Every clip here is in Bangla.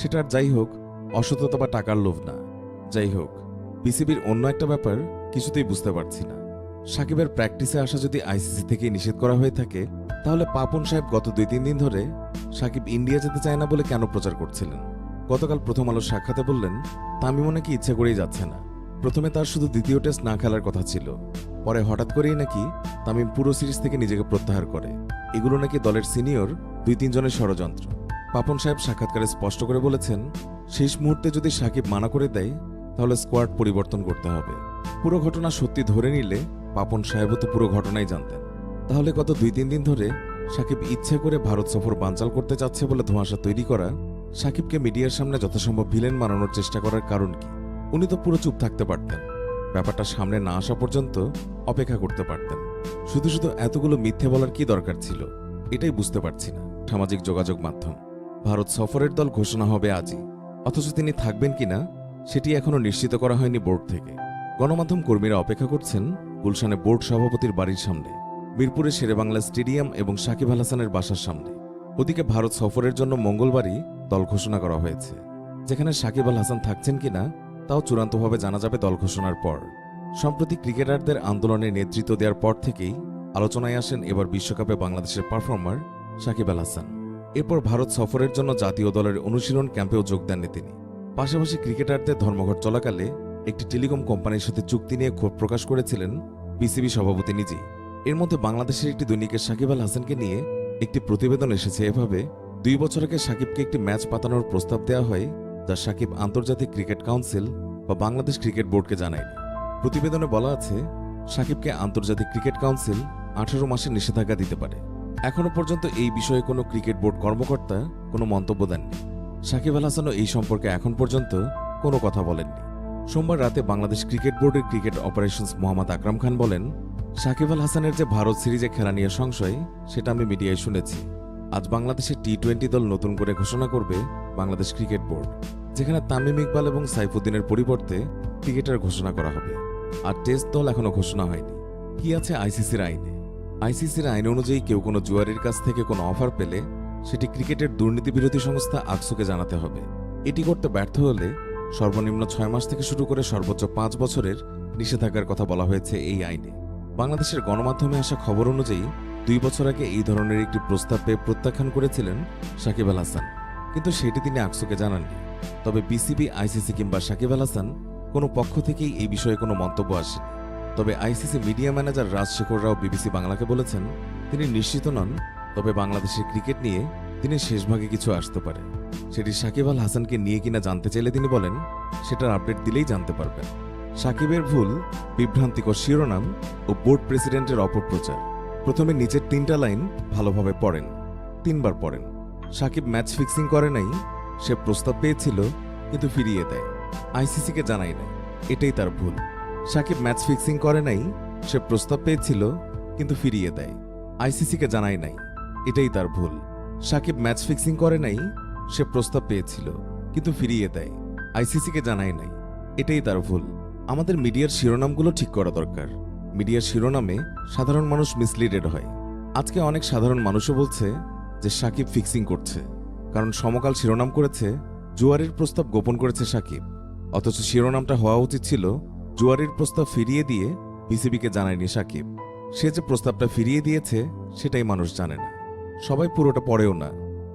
সেটা আর যাই হোক, অসততা বা টাকার লোভ না। যাই হোক বিসিবির অন্য একটা ব্যাপার কিছুতেই বুঝতে পারছি না। সাকিবের প্র্যাকটিসে আসা যদি আইসিসি থেকে নিষেধ করা হয়ে থাকে, তাহলে পাপন সাহেব গত দুই তিন দিন ধরে সাকিব ইন্ডিয়া যেতে চায় না বলে কেন প্রচার করছিলেন? গতকাল প্রথম আলোর সাক্ষাতে বললেন তামিমও নাকি ইচ্ছে করেই যাচ্ছে না। প্রথমে তার শুধু দ্বিতীয় টেস্ট না খেলার কথা ছিল। পরে হঠাৎ করেই নাকি তামিম পুরো সিরিজ থেকে নিজেকে প্রত্যাহার করে। এগুলো নাকি দলের সিনিয়র দুই তিনজনের ষড়যন্ত্র। পাপন সাহেব সাক্ষাৎকারে স্পষ্ট করে বলেছেন, শেষ মুহূর্তে যদি সাকিব মানা করে দেয়, তাহলে স্কোয়াড পরিবর্তন করতে হবে। পুরো ঘটনা সত্যি ধরে নিলে পাপন সাহেবও তো পুরো ঘটনাই জানতেন। তাহলে গত দুই তিন দিন ধরে সাকিব ইচ্ছে করে ভারত সফর বানচাল করতে চাচ্ছে বলে ধোঁয়াশা তৈরি করা, সাকিবকে মিডিয়ার সামনে যথাসম্ভব ভিলেন মানানোর চেষ্টা করার কারণ কি? উনি তো পুরো চুপ থাকতে পারতেন। ব্যাপারটা সামনে না আসা পর্যন্ত অপেক্ষা করতে পারতেন। শুধু শুধু এতগুলো মিথ্যে বলার কি দরকার ছিল? এটাই বুঝতে পারছি না। সামাজিক যোগাযোগ মাধ্যম। ভারত সফরের দল ঘোষণা হবে আজই। অথচ তিনি থাকবেন কিনা, সেটি এখনও নিশ্চিত করা হয়নি বোর্ড থেকে। গণমাধ্যম কর্মীরা অপেক্ষা করছেন গুলশানে বোর্ড সভাপতির বাড়ির সামনে মিরপুরে শেরেবাংলা স্টেডিয়াম এবং সাকিব আল হাসানের বাসার সামনে। ওদিকে ভারত সফরের জন্য মঙ্গলবারই দল ঘোষণা করা হয়েছে। যেখানে সাকিব আল হাসান থাকছেন কিনা, তাও চূড়ান্তভাবে জানা যাবে দল ঘোষণার পর। সম্প্রতি ক্রিকেটারদের আন্দোলনে নেতৃত্ব দেওয়ার পর থেকেই আলোচনায় আসেন এবার বিশ্বকাপে বাংলাদেশের পারফর্মার সাকিব আল হাসান। এরপর ভারত সফরের জন্য জাতীয় দলের অনুশীলন ক্যাম্পেও যোগ দেননি তিনি। পাশাপাশি ক্রিকেটারদের ধর্মঘট চলাকালে একটি টেলিকম কোম্পানির সাথে চুক্তি নিয়ে ক্ষোভ প্রকাশ করেছিলেন বিসিবি সভাপতি নিজেই এর মধ্যে বাংলাদেশের একটি দৈনিকের সাকিব আল হাসানকে নিয়ে একটি প্রতিবেদন এসেছে এভাবে দুই বছর আগে সাকিবকে একটি ম্যাচ পাতানোর প্রস্তাব দেওয়া হয় যা সাকিব আন্তর্জাতিক ক্রিকেট কাউন্সিল বা বাংলাদেশ ক্রিকেট বোর্ডকে জানায়নি। প্রতিবেদনে বলা আছে, সাকিবকে আন্তর্জাতিক ক্রিকেট কাউন্সিল আঠারো মাসের নিষেধাজ্ঞা দিতে পারে। এখনও পর্যন্ত এই বিষয়ে কোনো ক্রিকেট বোর্ড কর্মকর্তা কোনো মন্তব্য দেননি। সাকিব আল হাসানও এই সম্পর্কে এখন পর্যন্ত কোনো কথা বলেননি। সোমবার রাতে বাংলাদেশ ক্রিকেট বোর্ডের ক্রিকেট অপারেশনস মোহাম্মদ আকরাম খান বলেন, সাকিব আল হাসানের যে ভারত সিরিজে খেলা নিয়ে সংশয়, সেটা আমি মিডিয়ায় শুনেছি। আজ বাংলাদেশের টি টোয়েন্টি দল নতুন করে ঘোষণা করবে বাংলাদেশ ক্রিকেট বোর্ড, যেখানে তামিম ইকবাল এবং সাইফুদ্দিনের পরিবর্তে ক্রিকেটার ঘোষণা করা হবে। আর টেস্ট দল এখনও ঘোষণা হয়নি। কি আছে আইসিসির আইনে? আইসিসির আইন অনুযায়ী কেউ কোনো জুয়ারির কাছ থেকে কোনো অফার পেলে সেটি ক্রিকেটের দুর্নীতি বিরোধী সংস্থা আকসুকে জানাতে হবে। এটি করতে ব্যর্থ হলে সর্বনিম্ন ছয় মাস থেকে শুরু করে সর্বোচ্চ পাঁচ বছরের নিষেধাজ্ঞার কথা বলা হয়েছে এই আইনে। বাংলাদেশের গণমাধ্যমে আসা খবর অনুযায়ী দুই বছর আগে এই ধরনের একটি প্রস্তাব পেয়ে প্রত্যাখ্যান করেছিলেন সাকিব আল হাসান। কিন্তু সেটি তিনি আকসুকে জানাননি। তবে বিসিবি, আইসিসি কিংবা সাকিব আল হাসান কোনো পক্ষ থেকেই এই বিষয়ে কোনো মন্তব্য আসেনি। তবে ICC media manager Rajshekhar Rao BBC বাংলাকে বলেছেন, তিনি নিশ্চিত নন, তবে বাংলাদেশের ক্রিকেট নিয়ে তিনি শেষভাগে কিছু আসতে পারে সেটি সাকিব আল হাসানকে নিয়ে কিনা জানতে চাইলে তিনি বলেন, সেটার আপডেট দিলেই জানতে পারবেন। সাকিবের ভুল, বিভ্রান্তিকর শিরোনাম ও বোর্ড প্রেসিডেন্টের অপপ্রচার। প্রথমে নিচের তিনটা লাইন ভালোভাবে পড়েন, তিনবার পড়েন। সাকিব ম্যাচ ফিক্সিং করে নাই, সে প্রস্তাব পেয়েছিল, কিন্তু ফিরিয়ে দেয়। আইসিসিকে জানাই নাই, এটাই তার ভুল। সাকিব ম্যাচ ফিক্সিং করে নাই, সে প্রস্তাব পেয়েছিল, কিন্তু ফিরিয়ে দেয়। আইসিসিকে জানাই নাই, এটাই তার ভুল। সাকিব ম্যাচ ফিক্সিং করে নাই, সে প্রস্তাব পেয়েছিল, কিন্তু ফিরিয়ে দেয়। আইসিসিকে জানাই নাই, এটাই তার ভুল। আমাদের মিডিয়ার শিরোনামগুলো ঠিক করা দরকার। মিডিয়ার শিরোনামে সাধারণ মানুষ মিসলিডেড হয়। আজকে অনেক সাধারণ মানুষও বলছে যে সাকিব ফিক্সিং করছে, কারণ সমকাল শিরোনাম করেছে, জুয়ারির প্রস্তাব গোপন করেছে সাকিব। অথচ শিরোনামটা হওয়া উচিত ছিল জুয়ারির প্রস্তাব ফিরিয়ে দিয়ে বিসিবিকে জানায়নি সাকিব। সে যে প্রস্তাবটা ফিরিয়ে দিয়েছে, সেটাই মানুষ জানে না। সবাই পুরোটা পড়েও না।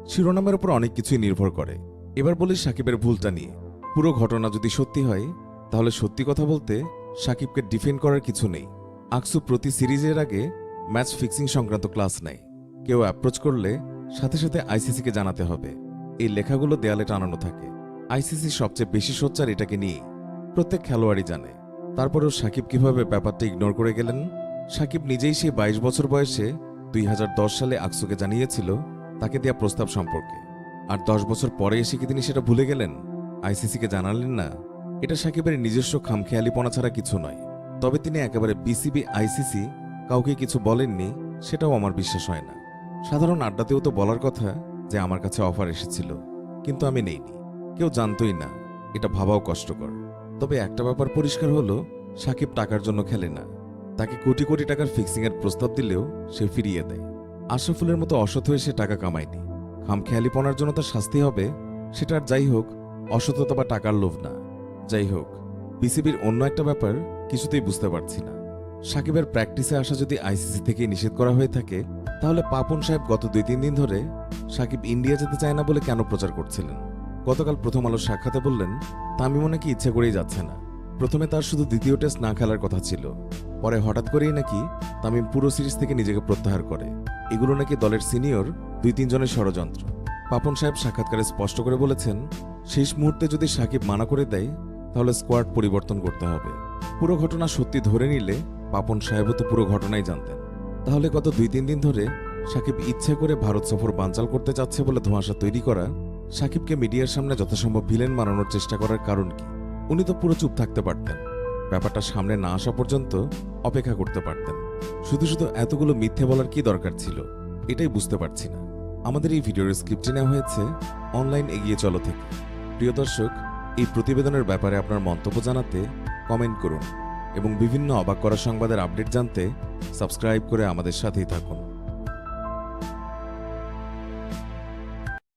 শিরোনামের উপর অনেক কিছুই নির্ভর করে। এবার বলি সাকিবের ভুলটা নিয়ে। পুরো ঘটনা যদি সত্যি হয়, তাহলে সত্যি কথা বলতে সাকিবকে ডিফেন্ড করার কিছু নেই। আকসু প্রতি সিরিজের আগে ম্যাচ ফিক্সিং সংক্রান্ত ক্লাস নেয়। কেউ অ্যাপ্রোচ করলে সাথে সাথে আইসিসিকে জানাতে হবে। এই লেখাগুলো দেয়ালে টানানো থাকে। আইসিসি সবচেয়ে বেশি সোচ্চার এটাকে নিয়ে প্রত্যেক খেলোয়াড়ই জানে। তারপরেও সাকিব কীভাবে ব্যাপারটা ইগনোর করে গেলেন? সাকিব নিজেই সেই বাইশ বছর বয়সে দুই হাজার দশ সালে আকসুকে জানিয়েছিল তাকে দেয়া প্রস্তাব সম্পর্কে। আর দশ বছর পরে এসে কি তিনি সেটা ভুলে গেলেন? আইসিসিকে জানালেন না। এটা সাকিবের নিজস্ব খামখেয়ালিপনা ছাড়া কিছু নয়। তবে তিনি একেবারে বিসিবি আইসিসি কাউকে কিছু বলেননি, সেটাও আমার বিশ্বাস হয় না। সাধারণ আড্ডাতেও তো বলার কথা যে আমার কাছে অফার এসেছিল, কিন্তু আমি নেইনি। কেউ জানতই না, এটা ভাবাও কষ্টকর। তবে একটা ব্যাপার পরিষ্কার হলো, সাকিব টাকার জন্য খেলে না। তাকে কোটি কোটি টাকার ফিক্সিংয়ের প্রস্তাব দিলেও সে ফিরিয়ে দেয়। আশরাফুলের মতো অসৎ হয়ে সে টাকা কামায়নি। খামখেয়ালিপনার জন্য তার শাস্তি হবে, সেটা আর যাই হোক, অসততা বা টাকার লোভ না। যাই হোক বিসিবির অন্য একটা ব্যাপার কিছুতেই বুঝতে পারছি না। সাকিবের প্র্যাকটিসে আসা যদি আইসিসি থেকে নিষেধ করা হয়ে থাকে, তাহলে পাপন সাহেব গত দুই তিন দিন ধরে সাকিব ইন্ডিয়া যেতে চায় না বলে কেন প্রচার করছিলেন? গতকাল প্রথম আলোর সাক্ষাতে বললেন তামিমও নাকি ইচ্ছে করেই যাচ্ছে না। প্রথমে তার শুধু দ্বিতীয় টেস্ট না খেলার কথা ছিল। পরে হঠাৎ করেই নাকি তামিম পুরো সিরিজ থেকে নিজেকে প্রত্যাহার করে। এগুলো নাকি দলের সিনিয়র, দুই তিনজনের ষড়যন্ত্র। পাপন সাহেব সাক্ষাৎকারে স্পষ্ট করে বলেছেন, শেষ মুহূর্তে যদি সাকিব মানা করে দেয়, তাহলে স্কোয়াড পরিবর্তন করতে হবে। পুরো ঘটনা সত্যি ধরে নিলে পাপন সাহেবও তো পুরো ঘটনাই জানতেন। তাহলে গত দুই তিন দিন ধরে সাকিব ইচ্ছে করে ভারত সফর বানচাল করতে চাচ্ছে বলে ধোঁয়াশা তৈরি করা সাকিবকে মিডিয়ার সামনে যথাসম্ভব ভিলেন মানানোর চেষ্টা করার কারণ কি? উনি তো পুরো চুপ থাকতে পারতেন। ব্যাপারটা সামনে না আসা পর্যন্ত অপেক্ষা করতে পারতেন। শুধু শুধু এতগুলো মিথ্যে বলার কি দরকার ছিল? এটাই বুঝতে পারছি না। আমাদের এই ভিডিওর স্ক্রিপ্টে নেওয়া হয়েছে, অনলাইন এগিয়ে চলো থেকে। প্রিয় দর্শক, এই প্রতিবেদনের ব্যাপারে আপনার মন্তব্য জানাতে কমেন্ট করুন এবং বিভিন্ন অবাক করা সংবাদের আপডেট জানতে সাবস্ক্রাইব করে আমাদের সাথেই থাকুন।